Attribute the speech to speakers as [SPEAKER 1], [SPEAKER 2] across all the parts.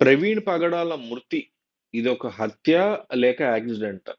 [SPEAKER 1] ప్రవీణ్ పగడాల మృతి. ఇది ఒక హత్య లేక యాక్సిడెంట్.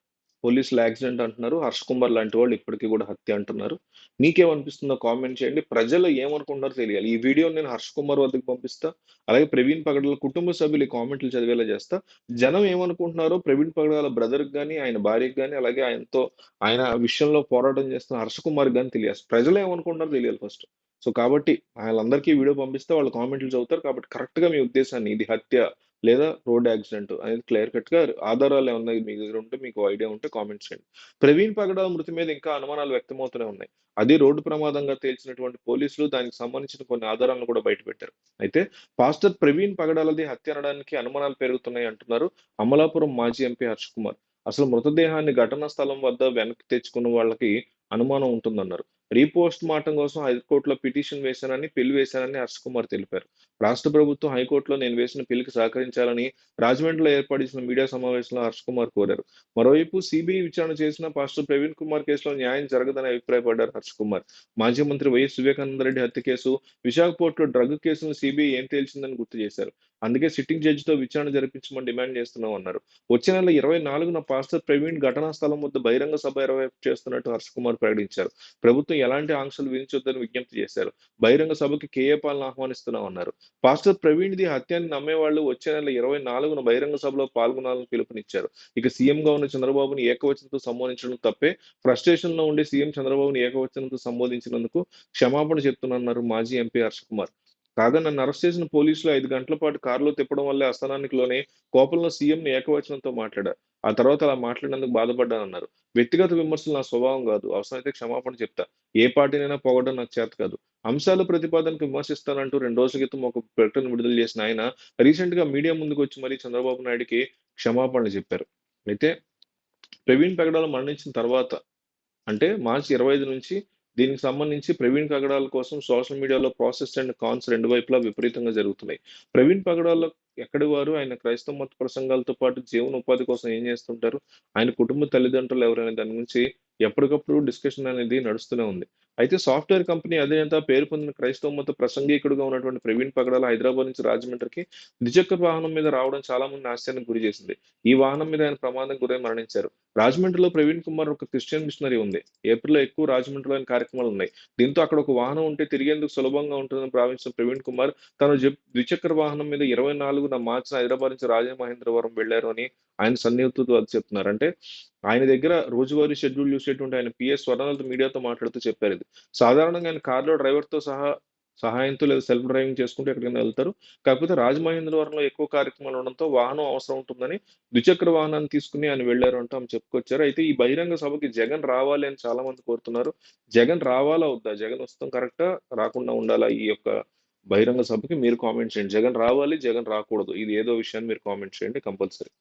[SPEAKER 1] పోలీసులు యాక్సిడెంట్ అంటున్నారు. హర్ష్ కుమార్ లాంటి వాళ్ళు ఇప్పటికీ కూడా హత్య అంటున్నారు. మీకేమనిపిస్తుందో కామెంట్ చేయండి. ప్రజలు ఏమనుకుంటున్నారో తెలియాలి. ఈ వీడియో నేను హర్ష్ కుమార్ వద్దకు పంపిస్తా. అలాగే ప్రవీణ్ పగడాల కుటుంబ సభ్యులు ఈ కామెంట్లు చదివేలా చేస్తా. జనం ఏమనుకుంటున్నారో ప్రవీణ్ పగడాల బ్రదర్ కానీ ఆయన భార్యకి కానీ అలాగే ఆయనతో ఆయన విషయంలో పోరాటం చేస్తున్న హర్ష కుమార్ కానీ తెలియాలి. ప్రజలు ఏమనుకుంటున్నారో తెలియాలి ఫస్ట్ సో కాబట్టి వాళ్ళందరికీ వీడియో పంపిస్తే వాళ్ళు కామెంట్లు చదువుతారు. కాబట్టి కరెక్ట్గా మీ ఉద్దేశాన్ని ఇది హత్య లేదా రోడ్ యాక్సిడెంట్ అనేది క్లియర్ కట్గా ఆధారాలు ఏమన్నా మీ దగ్గర ఉంటే మీకు ఐడియా ఉంటే కామెంట్స్ చేయండి. ప్రవీణ్ పగడాల మృతి మీద ఇంకా అనుమానాలు వ్యక్తమవుతూనే ఉన్నాయి. అది రోడ్డు ప్రమాదంగా తేల్చినటువంటి పోలీసులు దానికి సంబంధించిన కొన్ని ఆధారాలను కూడా బయటపెట్టారు అయితే పాస్టర్ ప్రవీణ్ పగడాలది హత్య అనడానికి అనుమానాలు పెరుగుతున్నాయి అంటున్నారు అమలాపురం మాజీ ఎంపీ హర్ష్ కుమార్. అసలు మృతదేహాన్ని ఘటనా స్థలం వద్ద వెనక్కి తెచ్చుకున్న వాళ్ళకి అనుమానం ఉంటుందన్నారు. రీపోస్ట్ మార్టం కోసం హైకోర్టులో పిటిషన్ వేశానని పిల్ వేశానని హర్ష్ కుమార్ తెలిపారు. రాష్ట్ర ప్రభుత్వం హైకోర్టులో నేను వేసిన పిల్కి సహకరించాలని రాజమండ్రిలో ఏర్పాటు చేసిన మీడియా సమావేశంలో హర్ష్ కుమార్ కోరారు. మరోవైపు సిబిఐ విచారణ చేసిన పాస్టర్ ప్రవీణ్ కుమార్ కేసులో న్యాయం జరగదని అభిప్రాయపడ్డారు హర్ష్ కుమార్. మాజీ మంత్రి వైఎస్ వివేకానందరెడ్డి హత్య కేసు విశాఖ డ్రగ్ కేసును సిబిఐ ఏం తేల్చిందని గుర్తు చేశారు. అందుకే సిట్టింగ్ జడ్జితో విచారణ జరిపించమని డిమాండ్ చేస్తున్నాం అన్నారు. వచ్చే నెల ఇరవై నాలుగున పాస్టర్ ప్రవీణ్ ఘటనా స్థలం వద్ద బహిరంగ సభ ఇరవై చేస్తున్నట్టు హర్ష్ కుమార్ ప్రకటించారు. ప్రభుత్వం ఎలాంటి ఆంక్షలు విధించొద్దని విజ్ఞప్తి చేశారు. బహిరంగ సభకి కేఏ పాలను ఆహ్వానిస్తున్నాం అన్నారు. పాస్టర్ ప్రవీణ్ ది హత్యని నమ్మేవాళ్ళు వచ్చే నెల ఇరవై నాలుగున బహిరంగ సభలో పాల్గొనాలని పిలుపునిచ్చారు. ఇక సీఎం గా ఉన్న చంద్రబాబుని ఏకవచనంతో సంబోధించడం తప్పే. ఫ్రస్ట్రేషన్లో ఉండే సీఎం చంద్రబాబుని ఏకవచనంతో సంబోధించినందుకు క్షమాపణ చెప్తున్నారు మాజీ ఎంపీ హర్షకుమార్. కాగా నన్ను అరెస్ట్ చేసిన పోలీసులు ఐదు గంటల పాటు కారులో తిప్పడం వల్లే అస్థానానికి లోనే కోపంలో సీఎంని ఏకవచనంతో మాట్లాడారు. ఆ తర్వాత అలా మాట్లాడినందుకు బాధపడ్డానన్నారు. వ్యక్తిగత విమర్శలు నా స్వభావం కాదు. అవసరమైతే క్షమాపణ చెప్తా. ఏ పార్టీనైనా పొగడం నాకు చేత కాదు. అంశాల ప్రతిపాదనకు విమర్శిస్తానంటూ రెండు రోజుల క్రితం ఒక ప్రకటన విడుదల చేసిన ఆయన రీసెంట్గా మీడియా ముందుకు వచ్చి మరీ చంద్రబాబు నాయుడికి క్షమాపణలు చెప్పారు. అయితే ప్రవీణ్ పెగడాలు మరణించిన తర్వాత అంటే మార్చి ఇరవై ఐదు నుంచి దీనికి సంబంధించి ప్రవీణ్ పగడాల కోసం సోషల్ మీడియాలో ప్రాసెస్ అండ్ కాన్స్ రెండు వైపులా విపరీతంగా జరుగుతున్నాయి. ప్రవీణ్ పగడాల ఎక్కడి వారు? ఆయన క్రైస్తవ మత ప్రసంగాలతో పాటు జీవన ఉపాధి కోసం ఏం చేస్తుంటారు? ఆయన కుటుంబ తల్లిదండ్రులు ఎవరైనా దాని గురించి ఎప్పటికప్పుడు డిస్కషన్ అనేది నడుస్తూనే ఉంది. అయితే సాఫ్ట్వేర్ కంపెనీ అధినేత పేరు పొందిన క్రైస్తవ మత ప్రసంగికుడుగా ఉన్నటువంటి ప్రవీణ్ పగడాల హైదరాబాద్ నుంచి రాజమండ్రికి ద్విచక్ర వాహనం మీద రావడం చాలా మంది ఆశ్చర్యానికి గురి చేసింది. ఈ వాహనం మీద ఆయన ప్రమాదం గురై మరణించారు. రాజమండ్రిలో ప్రవీణ్ కుమార్ ఒక క్రిస్టియన్ మిషనరీ ఉంది. ఏప్రిల్లో ఎక్కువ రాజమండ్రిలో కార్యక్రమాలు ఉన్నాయి దీంతో అక్కడ ఒక వాహనం ఉంటే తిరిగేందుకు సులభంగా ఉంటుందని భావించిన ప్రవీణ్ కుమార్ తన ద్విచక్ర వాహనం మీద ఇరవై నాలుగున మార్చిన హైదరాబాద్ నుంచి రాజమహేంద్రవరం వెళ్ళారు అని ఆయన సన్నిహితులు చెప్తున్నారు. అంటే ఆయన దగ్గర రోజువారీ షెడ్యూల్ చూసేటువంటి ఆయన పిఎస్ స్వర్ణాలతో మీడియాతో మాట్లాడుతూ చెప్పారు ఇది. సాధారణంగా ఆయన కార్లో డ్రైవర్తో సహా సహాయంతో లేదా సెల్ఫ్ డ్రైవింగ్ చేసుకుంటూ ఎక్కడికైనా వెళ్తారు. కాకపోతే రాజమహేంద్రవరంలో ఎక్కువ కార్యక్రమాలు ఉండడంతో వాహనం అవసరం ఉంటుందని ద్విచక్ర వాహనాన్ని తీసుకుని ఆయన వెళ్ళారు అంటూ ఆమె చెప్పుకొచ్చారు. అయితే ఈ బహిరంగ సభకి జగన్ రావాలి అని చాలా మంది కోరుతున్నారు. జగన్ రావాలా వద్దా? జగన్ వస్తాం కరెక్టా? రాకుండా ఉండాలా ఈ యొక్క బహిరంగ సభకి? మీరు కామెంట్ చేయండి. జగన్ రావాలి జగన్ రాకూడదు. ఇది ఏదో విషయాన్ని మీరు కామెంట్ చేయండి కంపల్సరీ.